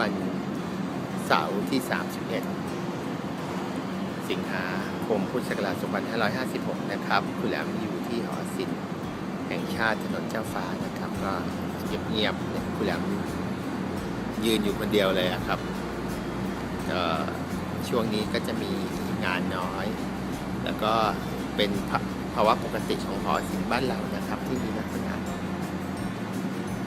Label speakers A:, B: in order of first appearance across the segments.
A: วันเสาร์ที่ 31 สิงหาคมพุทธศักราช 2556 นะครับ คุณแหลมอยู่ที่หอศิลป์แห่งชาติถนนเจ้าฟ้านะครับ ก็เงียบๆเนี่ยคุณแหลมยืนอยู่คนเดียวเลยครับ ช่วงนี้ก็จะมีงานน้อย แล้วก็เป็นภาวะปกติของหอศิลป์บ้านเรานะครับที่มีลัก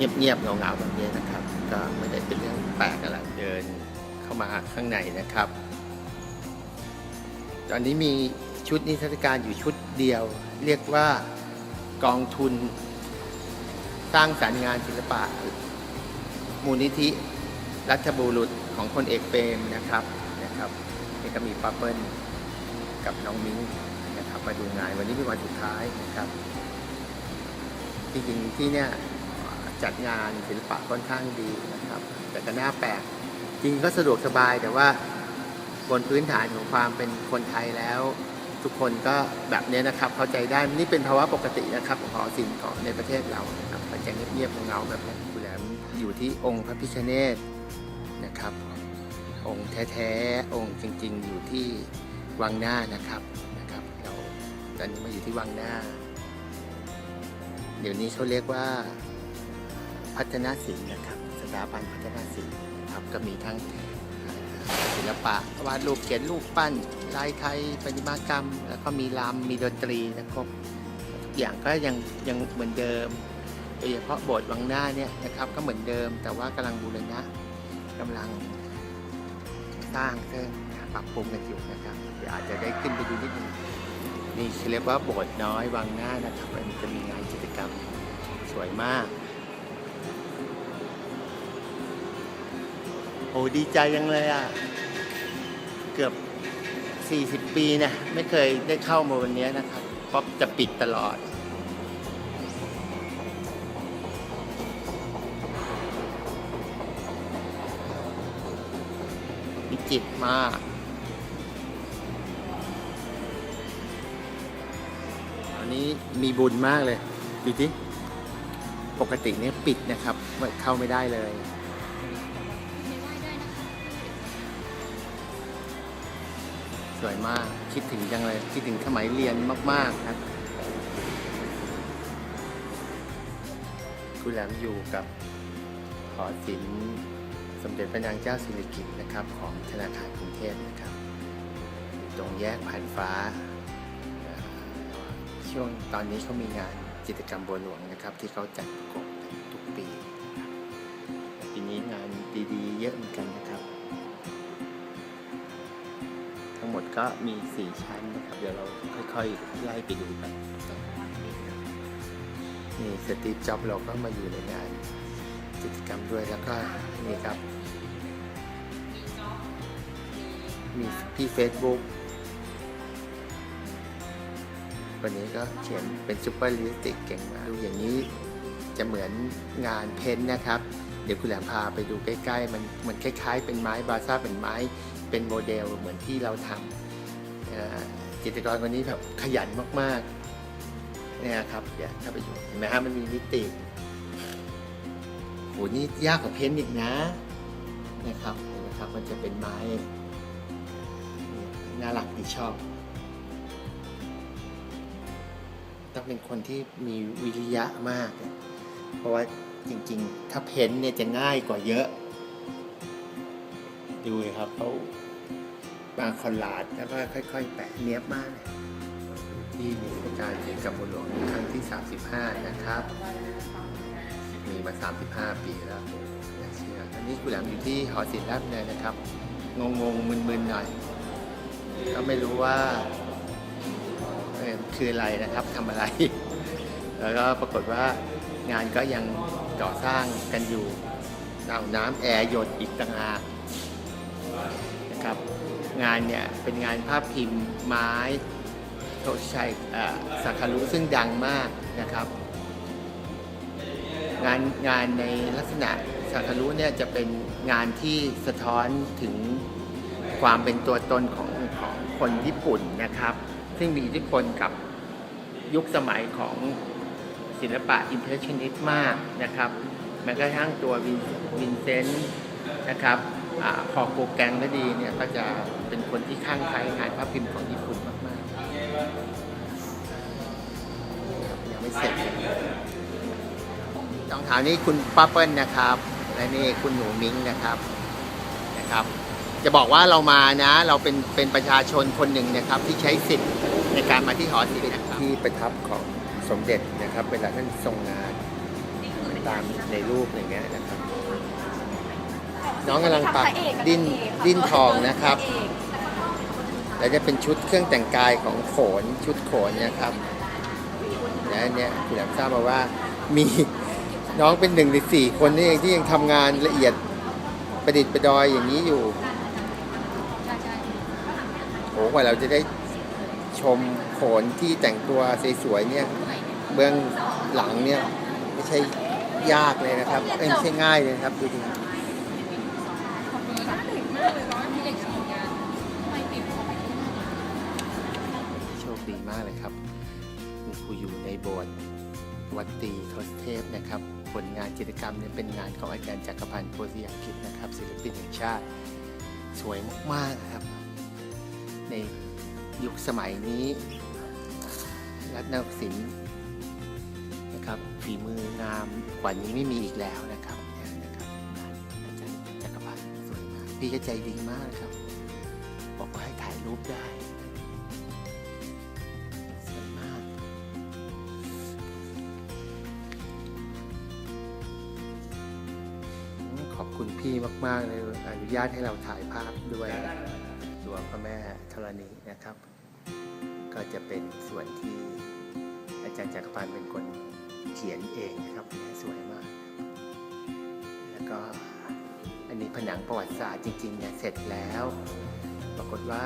A: เงียบๆเงาๆแบบนี้นะครับ ก็ไม่ได้เป็นเรื่องแปลกอะไรเดินเข้ามาข้างในนะครับ ตอนนี้มีชุดนิทรรศการอยู่ชุดเดียว เรียกว่ากองทุน สร้างสรรค์งานศิลปะ มูลนิธิ รัฐบุรุษของคนเอกเปรมนะครับนะครับนี่ก็มีป้าเปิ้ลกับน้องมิ้งนะครับมาดูงานวันนี้เป็นวันสุดท้ายนะครับ จริงๆที่เนี่ย จัดงานศิลปะค่อนข้างดีนะครับ แต่ก็น่าแปลกจริงก็สะดวกสบายแต่ว่าบนพื้นฐานของความเป็นคนไทยแล้ว ทุกคนก็แบบนี้นะครับ เข้าใจได้นี่เป็นภาวะปกตินะครับของหอศิลป์ของในประเทศเรานะครับมันจะเงียบๆเงาแบบนี้คุณแหลมอยู่ที่องค์พระพิฆเนศนะครับ องค์แท้ๆองค์จริง ๆ อยู่ที่วังหน้านะครับนะครับเราตอนนี้มาอยู่ที่วังหน้า เดี๋ยวนี้เขาเรียกว่า พัฒนาศิลป์นะครับ สถาบันพัฒนาศิลป์ครับก็มีทั้งศิลปะวาดรูปเขียนรูปปั้นลายไทยประติมากรรม แล้วก็มีรำมีดนตรีนะครับทุกอย่างก็ยังยังเหมือนเดิมโดยเฉพาะโบสถ์วังหน้าเนี่ยนะครับก็เหมือนเดิม แต่ว่ากำลังบูรณะกำลังสร้างเพิ่มปรับปรุงกันอยู่นะครับเดี๋ยวอาจจะได้ขึ้นไปดูนิดนึงนี่เรียกว่าโบสถ์น้อยวังหน้านะครับมันจะมีงานกิจกรรมสวยมาก โอ้ดีใจยังเลยอะ เกือบ 40 ปีนะไม่เคยได้เข้ามาวันนี้นะครับเพราะจะปิดตลอด วิจิตมากอันนี้มีบุญมากเลยดูที่ปกติเนี่ยปิดนะครับเข้าไม่ได้เลย สวยมาก คิดถึงจังเลย คิดถึงสมัยเรียนมาก ๆ ครับ คุณแหลมอยู่กับหอศิลป์สมเด็จพระนางเจ้าสิริกิติ์นะครับ ของธนาคารกรุงเทพนะครับ ตรงแยกผ่านฟ้า ช่วงตอนนี้เขามีงานจิตกรรมบัวหลวงนะครับ ที่เขาจัดประกบทุกปี ปีนี้งานดี ๆ เยอะเหมือนกัน ก็มี 4 ชั้นนะครับ เดี๋ยวเราค่อยๆ ไล่ไปดูกันนี่สตีฟจ็อบเราก็มาอยู่ในงานกิจกรรมด้วยแล้วก็นี่ครับ มีพี่ Facebook วันนี้ก็เขียนเป็นซูเปอร์ลิสติกเก่งมากดูอย่างนี้จะเหมือนงานเพ้นท์นะครับ เดี๋ยวคุณแหลมพาไปดูใกล้ ๆ มันมันคล้าย ๆ เป็นไม้บาซ่าเป็นไม้เป็นโมเดลเหมือนที่เราทำ จิตรกรคนนี้แบบขยันมากๆเนี่ยครับเดี๋ยวถ้าไปดูเห็นไหมฮะมันมีมิติโหนี่ยากกว่าเพ้นท์อีกนะนะครับเห็นไหมครับมันจะเป็นไม้น่ารักดีชอบต้องเป็นคนที่มีวิริยะมาก เพราะว่าจริง ๆ ถ้าเพ้นท์เนี่ยจะง่ายกว่าเยอะ ดูเลยครับเขา บาคอนลาดแล้วก็ค่อย ๆ แปะเนี้ยบมากเลยที่มีการเขียนกับบุญหลวงครั้งที่ 35 นะครับ มีมา 35 ปีแล้วน่าเชื่ออันนี้คุณแหลมอยู่ที่หอศิลป์ราชเนินนะครับ งงๆมึนๆหน่อย ก็ไม่รู้ว่าคืออะไรนะครับทำอะไร แล้วก็ปรากฏว่างานก็ยังก่อสร้างกันอยู่เอาน้ำแอร์หยดอีกต่างหากนะครับ งานเนี่ยเป็นงานภาพพิมพ์ไม้โทชัยสักคารุซึ่งดังมากนะครับ งานงานในลักษณะสักคารุเนี่ยจะเป็นงานที่สะท้อนถึงความเป็นตัวตนของของคนญี่ปุ่นนะครับ ซึ่งมีอิทธิพลกับยุคสมัยของศิลปะอิมเพรสชันนิสต์มากนะครับแม้กระทั่งตัววินวินเซนต์นะครับ พอโกแกงและดีเนี่ยก็จะเป็นคนที่ข้างใครงานภาพพิมพ์ของญี่ปุ่นมากๆยังไม่เสร็จเลยสองถานี้คุณป้าเปิ้ลนะครับ และนี่คุณหนูมิ้งนะครับนะครับ จะบอกว่าเรามานะ เราเป็นเป็นประชาชนคนหนึ่งนะครับ ที่ใช้สิทธิ์ในการมาที่หอศิลป์นะครับที่ประทับของสมเด็จนะครับ เวลาท่านทรงงานตามในรูปอย่างเงี้ยนะครับ น้องกำลังปักดิ้นดิ้นทองนะครับ แล้วจะเป็นชุดเครื่องแต่งกายของโขนชุดโขนเนะครับและเนี่ยคุณแหลมทราบมาว่ามีน้องเป็นหนึ่งในสี่คนนี่เองที่ยังทำงานละเอียดประดิษฐ์ประดอยอย่างนี้อยู่โหกว่าเราจะได้ชมโขนที่แต่งตัวสวยๆเนี่ยเบื้องหลังเนี่ยไม่ใช่ยากเลยนะครับเอ้ยไม่ใช่ง่ายเลยนะครับดูดิ ดีมากเลยครับคุณครูอยู่ในโบสถ์วัดตีทศเทพนะครับ ผลงานจิตกรรมเนี่ยเป็นงานของอาจารย์จักรพันธ์โพธิยากิจนะครับศิลปินแห่งชาติ สวยมากๆครับ ในยุคสมัยนี้ รัตนศิลป์นะครับฝีมืองามกว่านี้ไม่มีอีกแล้วนะครับนะครับอาจารย์จักรพันธ์สวยมากพี่ก็ใจดีมากครับ บอกว่าให้ถ่ายรูปได้ คุณพี่มากๆเลยอนุญาตให้เราถ่ายภาพด้วยตัวพระแม่ธรณีนะครับ ก็จะเป็นส่วนที่อาจารย์จักรพันธ์เป็นคนเขียนเองนะครับสวยมาก แล้วก็อันนี้ผนังประวัติศาสตร์จริงๆเนี่ยเสร็จแล้ว ปรากฏว่า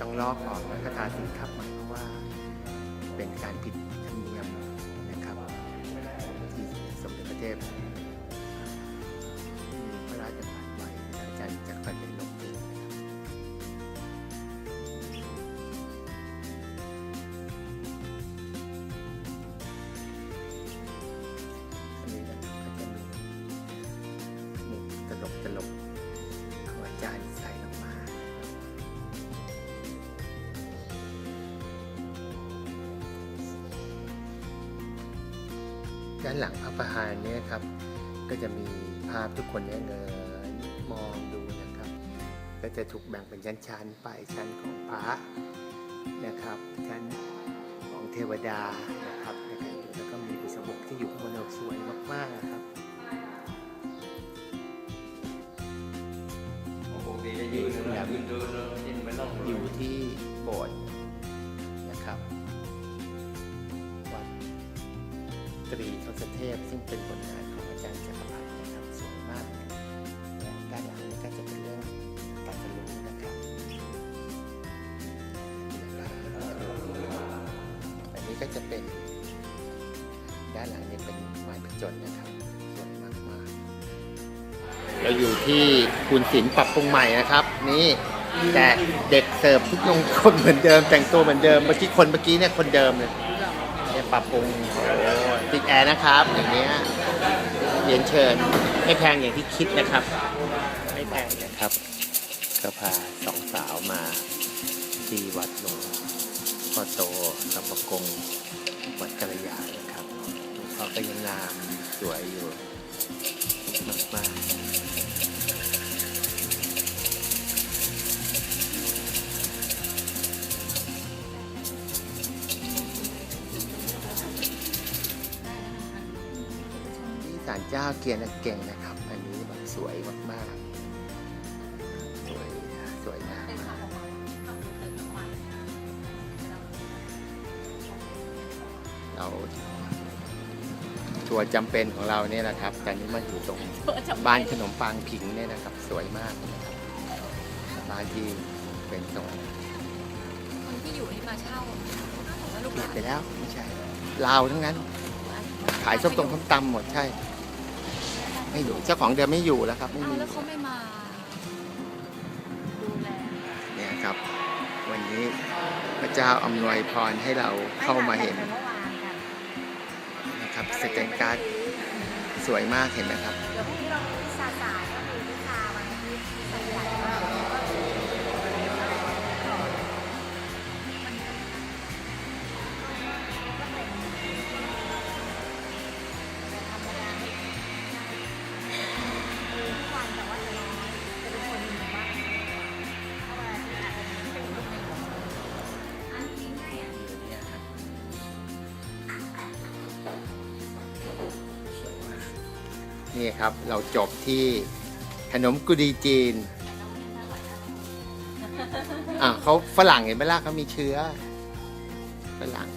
A: ต้องลอกออกแล้วก็ทาสีทับใหม่เพราะว่าเป็นการผิดธรรมเนียมนะครับที่สมเด็จพระเทพ ด้านหลังพระประธานเนี่ยครับ ก็จะมีภาพทุกคนเนี่ยเงยมองดูนะครับ ก็จะถูกแบ่งเป็นชั้นๆไปชั้นของพระนะครับ ชั้นของเทวดานะครับนะครับแล้วก็มีบุษบกที่อยู่ข้างบนสวยมากๆนะครับอยู่ที่โบสถ์ ตรีทศเทพ ซึ่งเป็นผลงานของอาจารย์จักรพันธ์นะครับสวยมากด้านหลังนี้ก็จะเป็นเรื่องการทะลุนะครับอันนี้ก็จะเป็น ด้านหลังนี้เป็นไม้ประจนนะครับสวยมากๆเราอยู่ที่คุณศิลปรับปรุงใหม่นะครับ นี่แต่เด็กเสิร์ฟทุกยงคนเหมือนเดิมแต่งตัวเหมือนเดิมเมื่อกี้คนเมื่อกี้เนี่ยคนเดิมเลย ปรับปรุงติดแอร์นะครับ อย่างเนี้ยเรียนเชิญไม่แพงอย่างที่คิดนะครับ ไม่แพงนะครับ ก็พาสองสาวมาที่วัดหลวงพ่อโตสัมปกงวัดกัลยานะครับหลวงพ่อก็ยังงามสวยอยู่มากๆาลเจ้าเกียรติเก่งนะครับ อันนี้แบบสวยมากๆ สวยสวยงามมากเราตัวจำเป็นของเราเนี่ยนะครับตอนนี้มาอยู่ตรงบ้านขนมปังผิงเนี่ยนะครับ สวยมากนะครับบ้านที่เป็นตรง
B: คนที่อยู่นี่มาเช่าแล้วลูก
A: เป
B: ห
A: ลี่ย
B: ลานน
A: ไปแล้วไม่ใช่ลาวทั้งนั้น ขายส้มตรงส้มตำหมดใช่ ไม่อยู่เจ้าของเดิมไม่อยู่แล้วครับไม่
B: เอา
A: มี
B: แล้วเขาไม่มา ดูแล
A: เนี่ยครับ วันนี้พระเจ้าอำนวยพรให้เราเข้ามาเห็นนะครับสแตนการ์ดสวยมากเห็นไหมครับ
B: นี่ค
A: รับเราจบที่ขนมกุดีจีน อ่าเขาฝรั่งเห็นไหมล่ะเขามีเชื้อฝรั่ง